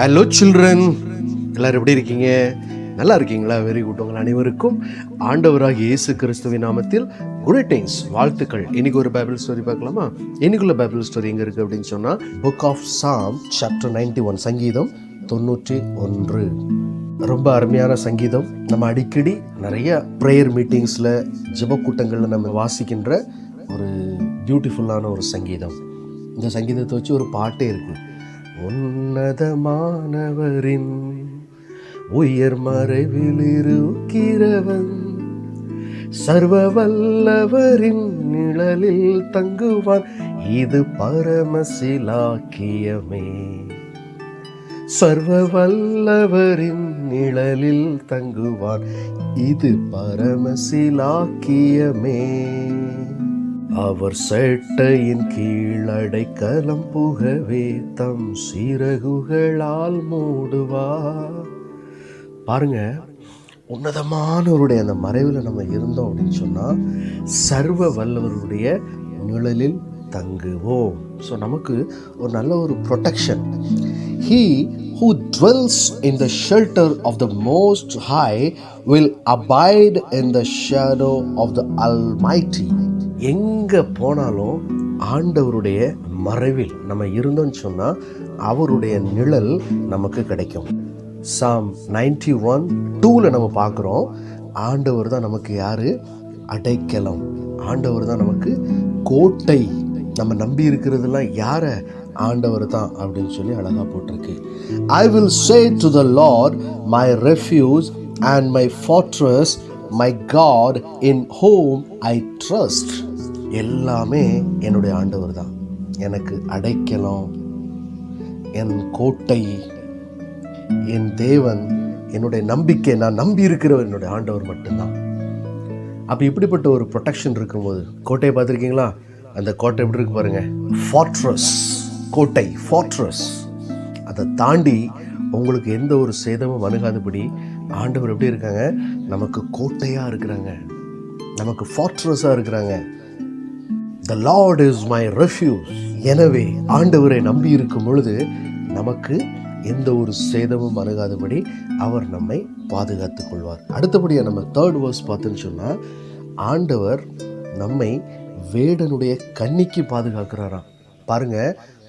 Hello children எல்லாரும் எப்படி இருக்கீங்க? நல்லா இருக்கீங்களா? வெரி குட் உங்கள் அனைவருக்கும் ஆண்டவராக இயேசு கிறிஸ்துவின் நாமத்தில் குரேட்டிங்ஸ் வாழ்த்துக்கள். இன்னைக்கு ஒரு பைபிள் ஸ்டோரி பார்க்கலாமா? இன்னைக்குள்ள பைபிள் ஸ்டோரி எங்கே இருக்குது அப்படின்னு சொன்னால் book of psalm chapter ninety one சங்கீதம் தொண்ணூற்றி ஒன்று. ரொம்ப அருமையான சங்கீதம். நம்ம அடிக்கடி நிறைய ப்ரேயர் மீட்டிங்ஸில் ஜெப கூட்டங்களில் நம்ம வாசிக்கின்ற ஒரு பியூட்டிஃபுல்லான ஒரு சங்கீதம். இந்த சங்கீதத்தை வச்சு ஒரு பாட்டே இருக்குது உன்னதமானவரின் உயர் மறைவில் இருக்கிறவன் சர்வ வல்லவரின் நிழலில் தங்குவான். இது பரமசிலாக்கியமே. சர்வ வல்லவரின் நிழலில் தங்குவான். இது பரமசிலாக்கியமே. அவர் சேட்டையின் கீழடைக்கலம் புகவே தம் சிறகுகளால் மூடுவார். பாருங்க உன்னதமானவருடைய அந்த மறைவில் நம்ம இருந்தோம் அப்படின்னு சொன்னால் சர்வ வல்லவருடைய நிழலில் தங்குவோம். ஸோ நமக்கு ஒரு நல்ல ஒரு protection he who dwells in the shelter of the most high will abide in the shadow of the Almighty எங்கே போனாலும் ஆண்டவருடைய மறைவில் நம்ம இருந்தோம்னு சொன்னால் அவருடைய நிழல் நமக்கு கிடைக்கும். சாம் நைன்டி ஒன் டூவில் நம்ம பார்க்குறோம். ஆண்டவர் தான் நமக்கு யார்? அடைக்கலம். ஆண்டவர் தான் நமக்கு கோட்டை. நம்ம நம்பி இருக்கிறதெல்லாம் யாரை? ஆண்டவர் தான் அப்படின்னு சொல்லி அழகாக போட்டிருக்கு. I will say to the Lord my refuge and my fortress my God in whom I trust எல்லாமே என்னுடைய ஆண்டவர் தான். எனக்கு அடைக்கலம் என் கோட்டை என் தேவன் என்னுடைய நம்பிக்கை நான் நம்பி இருக்கிறவர் என்னுடைய ஆண்டவர் மட்டும்தான். அப்போ இப்படிப்பட்ட ஒரு ப்ரொடெக்ஷன் இருக்கும்போது கோட்டையை பார்த்துருக்கீங்களா? அந்த கோட்டை எப்படி இருக்கு பாருங்கள் ஃபார்ட்ரஸ் கோட்டை ஃபார்ட்ரஸ் அதை தாண்டி உங்களுக்கு எந்த ஒரு சேதமும் அணுகாதபடி ஆண்டவர் எப்படி இருக்காங்க? நமக்கு கோட்டையாக இருக்கிறாங்க. நமக்கு ஃபார்ட்ரஸாக இருக்கிறாங்க. The Lord is my refuge எனவே ஆண்டவரை நம்பி இருக்கும் பொழுது நமக்கு எந்த ஒரு சேதமும் அணுகாதபடி அவர் நம்மை பாதுகாத்துக் கொள்வார். அடுத்தபடியாக நம்ம தேர்ட் வேர்ஸ் பார்த்தோன்னு சொன்னால் ஆண்டவர் நம்மை வேடனுடைய கன்னிக்கு பாதுகாக்கிறாராம். பாருங்க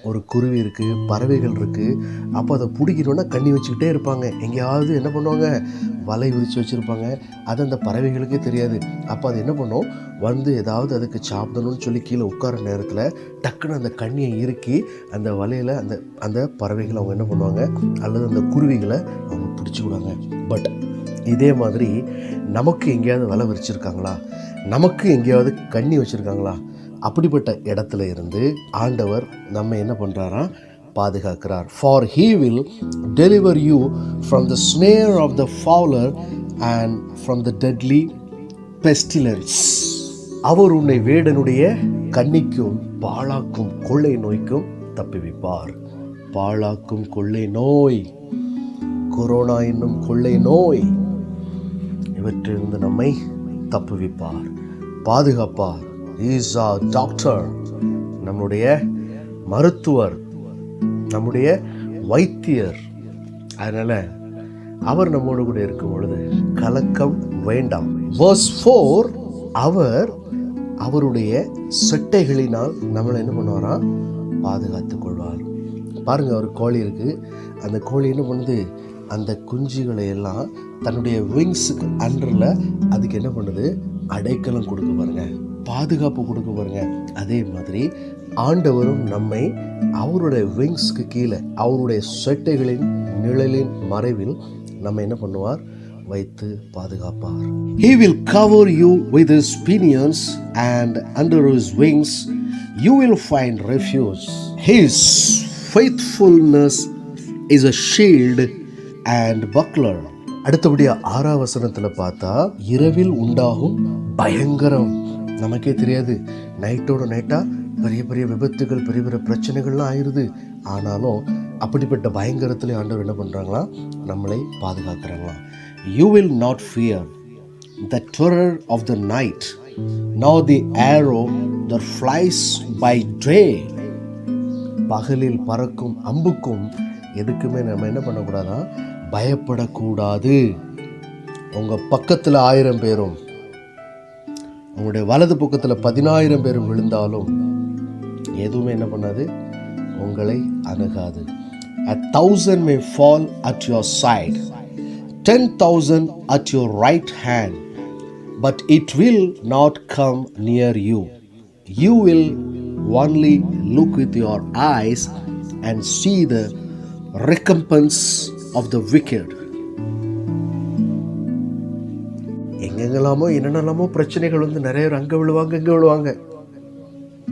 ஒரு குருவி இருக்குது பறவைகள் இருக்குது அப்போ அதை பிடிக்கணுன்னா கண்ணி வச்சுக்கிட்டே இருப்பாங்க. எங்கேயாவது என்ன பண்ணுவாங்க? வலை விரித்து வச்சுருப்பாங்க. அது அந்த பறவைகளுக்கே தெரியாது. அப்போ அது என்ன பண்ணும்? வந்து ஏதாவது அதுக்கு சாப்பிடணும்னு சொல்லி கீழே உட்கார நேரத்தில் டக்குன்னு அந்த கண்ணியை இறுக்கி அந்த வலையில் அந்த அந்த பறவைகளை அவங்க என்ன பண்ணுவாங்க? அல்லது அந்த குருவிகளை அவங்க பிடிச்சி விடுவாங்க. பட் இதே மாதிரி நமக்கு எங்கேயாவது வலை விரிச்சிருக்காங்களா? நமக்கு எங்கேயாவது கண்ணி வச்சுருக்காங்களா? அப்படிப்பட்ட இடத்துல இருந்து ஆண்டவர் நம்ம என்ன பண்ணுறாராம் பாதுகாக்கிறார். For he will deliver you from the snare of the fowler and from the deadly pestilence அவர் உன்னை வேடனுடைய கண்ணிக்கும் பாழாக்கும் கொள்ளை நோய்க்கும் தப்புவிப்பார். பாழாக்கும் கொள்ளை நோய் கொரோனா என்னும் கொள்ளை நோய் இவற்றிலிருந்து நம்மை தப்புவிப்பார் பாதுகாப்பார். இஸ் அ டாக்டர் நம்முடைய மருத்துவர். நம்முடைய வைத்தியர். அதனால் அவர் நம்மோடு கூட இருக்கும் பொழுது கலக்கம் வேண்டாம். வர்ஸ் ஃபோர் அவர் அவருடைய செட்டைகளினால் நம்மளை என்ன பண்ணுவாராம்? பாதுகாத்துக் கொள்வார். பாருங்கள் ஒரு கோழி இருக்குது அந்த கோழி என்ன பண்ணுது? அந்த குஞ்சுகளை எல்லாம் தன்னுடைய விங்ஸுக்கு அண்டரில் அதுக்கு என்ன பண்ணுது? அடைக்கலம் கொடுக்க பாருங்க. பாதுகாப்பு கொடுக்க பாருங்க அதே மாதிரி ஆண்டவரும் நம்மை அவருடைய விங்ஸ்க்கு கீழே அவருடைய சொட்டைகளின் நிழலின் மறைவில் நம்ம என்ன பண்ணுவார் வைத்து பாதுகாப்பார் He will cover you with his pinions and under his wings you will find refuge. His faithfulness is a shield and buckler. அடுத்தபடியாக ஆறாவசனத்தில் பார்த்தா இரவில் உண்டாகும் பயங்கரம் நமக்கே தெரியாது. நைட்டோட நைட்டாக பெரிய பெரிய விபத்துகள் பெரிய பெரிய பிரச்சனைகள்லாம் ஆயிடுது. ஆனாலும் அப்படிப்பட்ட பயங்கரத்துலேயும் ஆண்டவர் என்ன பண்ணுறாங்களா நம்மளை பாதுகாக்கிறாங்களாம் you will not fear the terror of the night nor the arrow that flies by day பகலில் பறக்கும் அம்புக்கும் எதுக்குமே நம்ம என்ன பண்ணக்கூடாதான் பயப்படக்கூடாது. உங்கள் பக்கத்தில் ஆயிரம் பேரும் உங்களுடைய வலது பக்கத்தில் பதினாயிரம் பேர் விழுந்தாலும் எதுவுமே என்ன பண்ணாது உங்களை அணுகாது a thousand may fall at your side ten thousand at your right hand but it will not come near you you will only look with your eyes and see the recompense of the wicked எங்கெங்கெல்லாமோ என்னென்னலாமோ பிரச்சனைகள் வந்து நிறைய பேர் அங்கே விழுவாங்க இங்கே விழுவாங்க.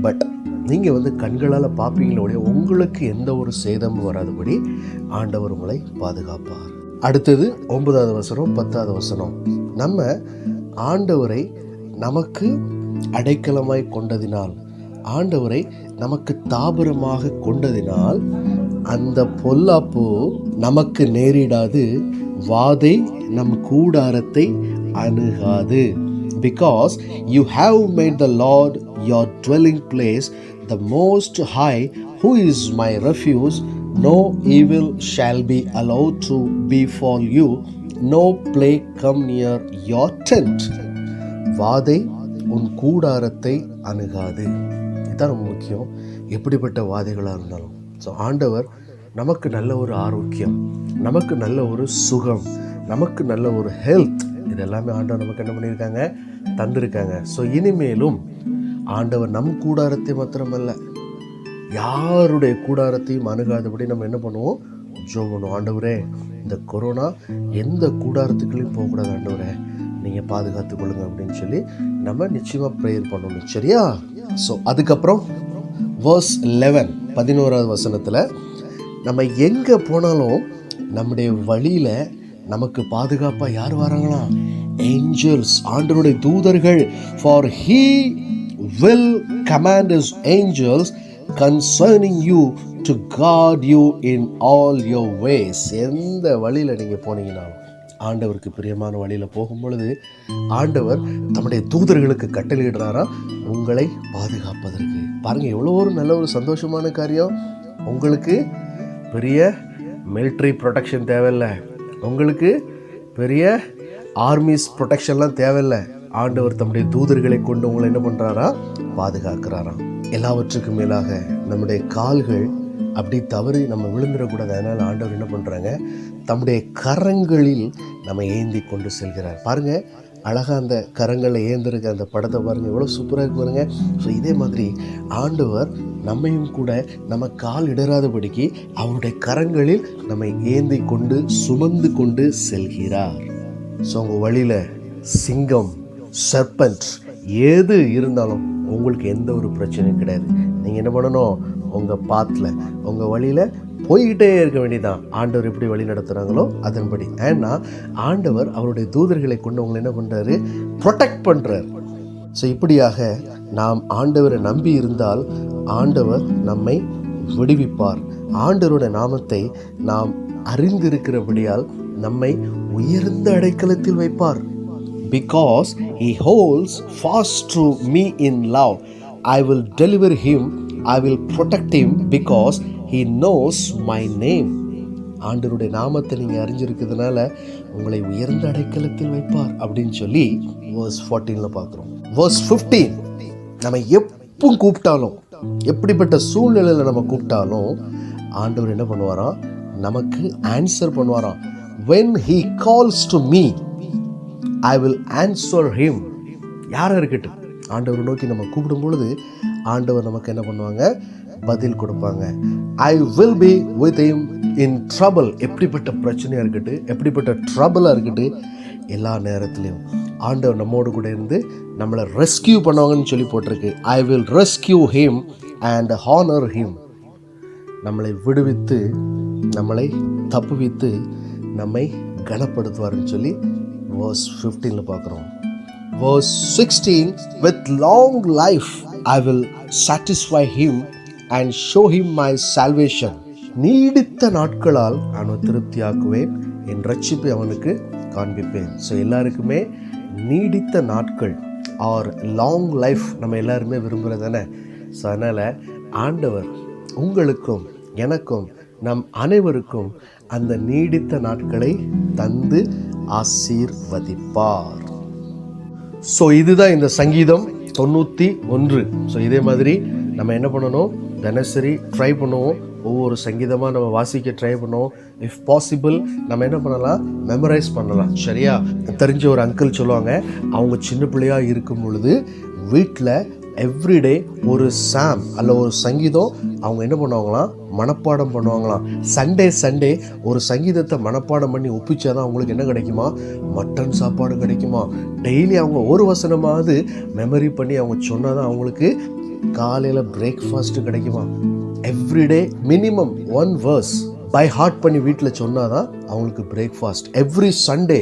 But நீங்கள் வந்து கண்களால் பார்ப்பீங்களோடைய ஒழிய உங்களுக்கு எந்த ஒரு சேதமும் வராதபடி ஆண்டவர் உங்களை பாதுகாப்பார். அடுத்தது ஒன்பதாவது வசனம் பத்தாவது வசனம். நம்ம ஆண்டவரை நமக்கு அடைக்கலமாய் கொண்டதினால் ஆண்டவரை நமக்கு தாபரமாக கொண்டதினால் அந்த பொல்லாப்பு நமக்கு நேரிடாது. வாதை நம் கூடாரத்தை அணுகாது because you have made the Lord your dwelling place the most high who is my refuge no evil shall be allowed to befall you no plague come near your tent வாதை உன் கூடாரத்தை அணுகாது இதுதான் ரொம்ப முக்கியம் எப்படிப்பட்ட வாதைகளாக இருந்தாலும் ஸோ ஆண்டவர் நமக்கு நல்ல ஒரு ஆரோக்கியம் நமக்கு நல்ல ஒரு சுகம் நமக்கு நல்ல ஒரு ஹெல்த் இது எல்லாமே ஆண்டவர் நமக்கு என்ன பண்ணியிருக்காங்க? தந்திருக்காங்க. ஸோ இனிமேலும் ஆண்டவர் நம் கூடாரத்தை மாத்திரமல்ல யாருடைய கூடாரத்தையும் அணுகாதபடி நம்ம என்ன பண்ணுவோம்? ஜோ பண்ணுவோம் ஆண்டவரே இந்த கொரோனா எந்த கூடாரத்துக்குள்ளேயும் போகக்கூடாது ஆண்டவரே. நீங்கள் பாதுகாத்து கொள்ளுங்க அப்படின்னு சொல்லி நம்ம நிச்சயமாக ப்ரேயர் பண்ணணும். சரியா? ஸோ அதுக்கப்புறம் வேர்ஸ் லெவன் பதினோராவது வசனத்தில் நம்ம எங்கே போனாலும் நம்முடைய வழியில் நமக்கு பாதுகாப்பாக யார் வராங்களா? ஏஞ்சல்ஸ் ஆண்டனுடைய தூதர்கள். For he will command his angels concerning you to guard you in all your ways எந்த வழியில் நீங்கள் போனீங்கனாலும் ஆண்டவருக்கு பிரியமான வழியில் போகும் பொழுது ஆண்டவர் தம்முடைய தூதர்களுக்கு கட்டளையிடுறாரா? உங்களை பாதுகாப்பதற்கு. பாருங்கள் எவ்வளோ ஒரு நல்ல ஒரு சந்தோஷமான காரியம். உங்களுக்கு பெரிய மிலிட்ரி ப்ரொடெக்ஷன் தேவையில்லை. உங்களுக்கு பெரிய ஆர்மிஸ் ப்ரொடெக்ஷன்லாம் தேவையில்லை. ஆண்டவர் தம்முடைய தூதர்களை கொண்டு உங்களை என்ன பண்ணுறாரா பாதுகாக்கிறாராம் எல்லாவற்றுக்கும் மேலாக நம்முடைய கால்கள் அப்படி தவறி நம்ம விழுந்துடக்கூடாது. அதனால் ஆண்டவர் என்ன பண்ணுறாங்க தம்முடைய கரங்களில் நம்ம ஏந்தி கொண்டு செல்கிறார். பாருங்க அழகாக அந்த கரங்களில் ஏந்திருக்க அந்த படத்தை பாருங்கள் எவ்வளோ சூப்பராக இருக்கு பாருங்கள் ஸோ இதே மாதிரி ஆண்டவர் நம்மையும் கூட நம்ம கால் இடராதபடிக்கு அவருடைய கரங்களில் நம்மை ஏந்தி கொண்டு சுமந்து கொண்டு செல்கிறார். ஸோ உங்கள் வழியில் சிங்கம் சர்பஞ்ச் எது இருந்தாலும் உங்களுக்கு எந்த ஒரு பிரச்சனையும் கிடையாது. நீங்கள் என்ன பண்ணணும்? உங்கள் பாத்தில் உங்கள் வழியில் போய்கிட்டே இருக்க வேண்டியதான் ஆண்டவர் எப்படி வழி நடத்துகிறாங்களோ அதன்படி. ஏன்னா ஆண்டவர் அவருடைய தூதர்களை கொண்டு உங்களை என்ன பண்ணுறாரு ப்ரொடெக்ட் பண்ணுறாரு ஸோ இப்படியாக நாம் ஆண்டவரை நம்பி இருந்தால் ஆண்டவர் நம்மை விடுவிப்பார். ஆண்டவருடைய நாமத்தை நாம் அறிந்திருக்கிறபடியால் நம்மை உயர்ந்த அடைக்கலத்தில் வைப்பார். Because he holds fast to me in love I will deliver him I will protect him because he knows my name ஆண்டவருடைய நாமத்தை நீங்கள் அறிஞ்சிருக்கிறதுனால உங்களை உயர்ந்த அடைக்கலத்தில் வைப்பார் அப்படின்னு சொல்லி வேர்ஸ் ஃபோர்டீனில் பார்க்குறோம். வேர்ஸ் ஃபிஃப்டீன் நம்ம எப்போ கூப்பிட்டாலும் எப்படிப்பட்ட சூழ்நிலையில் நம்ம கூப்பிட்டாலும் ஆண்டவர் என்ன பண்ணுவாராம்? நமக்கு answer பண்ணுவாராம். When he calls to me I will answer him யாராக இருக்கட்டும். ஆண்டவரை நோக்கி நம்ம கூப்பிடும் பொழுது ஆண்டவர் நமக்கு என்ன பண்ணுவாங்க? பதில் கொடுப்பாங்க. I will be with him in trouble எப்படிப்பட்ட பிரச்சனையாக இருக்கட்டும் எப்படிப்பட்ட ட்ரபிளாக இருக்கட்டும் எல்லா நேரத்துலையும். ஆண்டவர் நம்மோடு கூட இருந்து நம்மளை ரெஸ்கியூ பண்ணுவாங்கன்னு சொல்லி போட்டிருக்கு. I will rescue him and honour him நம்மளை விடுவித்து நம்மளை தப்புவித்து நம்மை கனப்படுத்துவார்னு சொல்லி வேர்ஸ் ஃபிஃப்டீனில் பார்க்குறோம். Verse sixteen with long life I will satisfy him and show him my salvation நீடித்த நாட்களால் அவனை திருப்தியாக்குவேன். என் ரட்சிப்பை அவனுக்கு காண்பிப்பேன். ஸோ எல்லாருக்குமே நீடித்த நாட்கள் ஆர் லாங் லைஃப் நம்ம எல்லாருமே விரும்புகிறது தானே ஸோ அதனால் ஆண்டவர் உங்களுக்கும் எனக்கும் நம் அனைவருக்கும் அந்த நீடித்த நாட்களை தந்து ஆசீர்வதிப்பார். ஸோ இதுதான் இந்த சங்கீதம் தொண்ணூற்றி ஒன்று. ஸோ இதே மாதிரி நம்ம என்ன பண்ணணும்? தினசரி ட்ரை பண்ணுவோம். ஒவ்வொரு சங்கீதமாக நம்ம வாசிக்க ட்ரை பண்ணுவோம். இஃப் பாசிபிள் நம்ம என்ன பண்ணலாம்? மெமரைஸ் பண்ணலாம். சரியா? தெரிஞ்ச ஒரு அங்கிள் சொல்லுவாங்க அவங்க சின்ன பிள்ளையாக இருக்கும் பொழுது வீட்டில் எவ்ரிடே ஒரு சாம் அல்ல ஒரு சங்கீதம் அவங்க என்ன பண்ணுவாங்களாம் மனப்பாடம் பண்ணுவாங்களாம். சண்டே சண்டே ஒரு சங்கீதத்தை மனப்பாடம் பண்ணி ஒப்பிச்சா தான் அவங்களுக்கு என்ன கிடைக்குமா? மட்டன் சாப்பாடு கிடைக்குமா? டெய்லி அவங்க ஒரு வசனமாவது மெமரி பண்ணி அவங்க சொன்னாதான் அவங்களுக்கு காலையில் பிரேக்ஃபாஸ்ட்டு கிடைக்குமா? Everyday minimum one verse by heart பண்ணி வீட்டில் சொன்னாதான் அவங்களுக்கு பிரேக்ஃபாஸ்ட் எவ்ரி சண்டே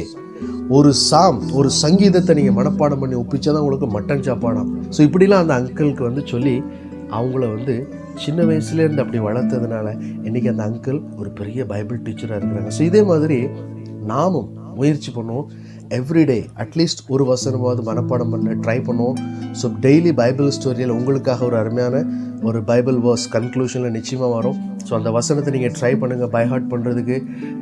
ஒரு சாம் ஒரு சங்கீதத்தை நீங்கள் மனப்பாடம் பண்ணி ஒப்பிச்சாதான் உங்களுக்கு மட்டன் சாப்பாடாம் ஸோ இப்படிலாம் அந்த அங்கிளுக்கு வந்து சொல்லி அவங்கள வந்து சின்ன வயசுலேருந்து அப்படி வளர்த்ததுனால இன்றைக்கி அந்த அங்கிள் ஒரு பெரிய பைபிள் டீச்சராக இருக்கிறாங்க. ஸோ இதே மாதிரி நாமும் முயற்சி பண்ணுவோம். எவ்ரிடே அட்லீஸ்ட் ஒரு வசனமாவது மனப்பாடம் பண்ண ட்ரை பண்ணுவோம். ஸோ டெய்லி பைபிள் ஸ்டோரியில் உங்களுக்காக ஒரு அருமையான ஒரு பைபிள் வேர்ஸ் கன்க்ளூஷனில் நிச்சயமாக வரும். ஸோ அந்த வசனத்தை நீங்கள் ட்ரை பண்ணுங்கள் பைஹார்ட் பண்ணுறதுக்கு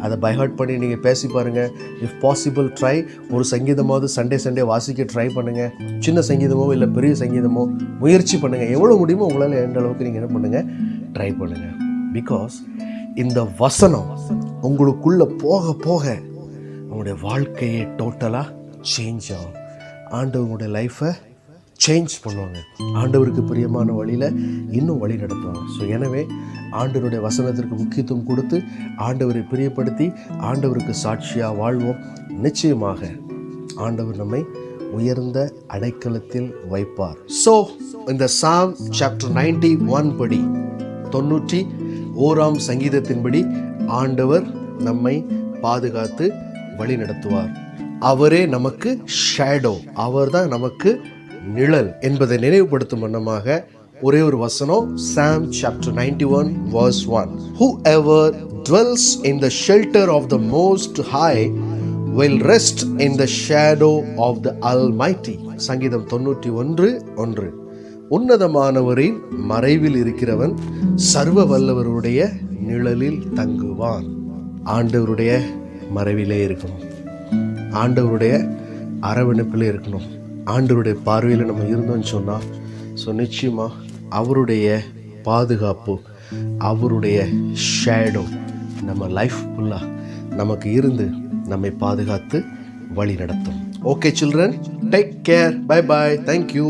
அதை பைஹார்ட் பண்ணி நீங்கள் பேசி பாருங்கள் இஃப் பாசிபிள் ட்ரை ஒரு சங்கீதமாவது சண்டே சண்டே வாசிக்க ட்ரை பண்ணுங்கள் சின்ன சங்கீதமோ இல்லை பெரிய சங்கீதமோ முயற்சி பண்ணுங்கள் எவ்வளோ முடியுமோ உங்களால் எந்த அளவுக்கு நீங்கள் என்ன பண்ணுங்கள் ட்ரை பண்ணுங்கள் பிகாஸ் இந்த வசனம் உங்களுக்குள்ளே போக போக உங்களுடைய வாழ்க்கையை டோட்டலாக சேஞ்ச் ஆகும். ஆண்டவங்களுடைய லைஃப்பை சேஞ்ச் பண்ணுவாங்க. ஆண்டவருக்கு பிரியமான வழியில் இன்னும் வழி நடத்துவாங்க. ஸோ எனவே ஆண்டவருடைய வசனத்திற்கு முக்கியத்துவம் கொடுத்து ஆண்டவரை பிரியப்படுத்தி ஆண்டவருக்கு சாட்சியாக வாழ்வோம். நிச்சயமாக ஆண்டவர் நம்மை உயர்ந்த அடைக்கலத்தில் வைப்பார். ஸோ இந்த சாம் சாப்டர் நைன்டி ஒன் படி தொண்ணூற்றி ஓராம் சங்கீதத்தின்படி ஆண்டவர் நம்மை பாதுகாத்து வழி நடத்துவார். அவரே நமக்கு ஷேடோ அவர் தான் நமக்கு நிழல் என்பதை நினைவுபடுத்தும் வண்ணமாக ஒரே ஒரு வசனம் psalm chapter ninety one verse one whoever dwells in the shelter of the most high will rest in the shadow of the almighty. சங்கீதம் தொண்ணூற்றி ஒன்று ஒன்று. உன்னதமானவரின் மறைவில் இருக்கிறவன் சர்வ வல்லவருடைய நிழலில் தங்குவான். ஆண்டவருடைய மறைவிலே இருக்கணும். ஆண்டவருடைய அரவணைப்பில் இருக்கணும். ஆண்டவருடைய பார்வையில் நம்ம இருந்தோம்னு சொன்னால் ஸோ நிச்சயமாக அவருடைய பாதுகாப்பு அவருடைய ஷேடோ நம்ம லைஃப் ஃபுல்லாக நமக்கு இருந்து நம்மை பாதுகாத்து வழி நடத்தும் okay children take care bye bye thank you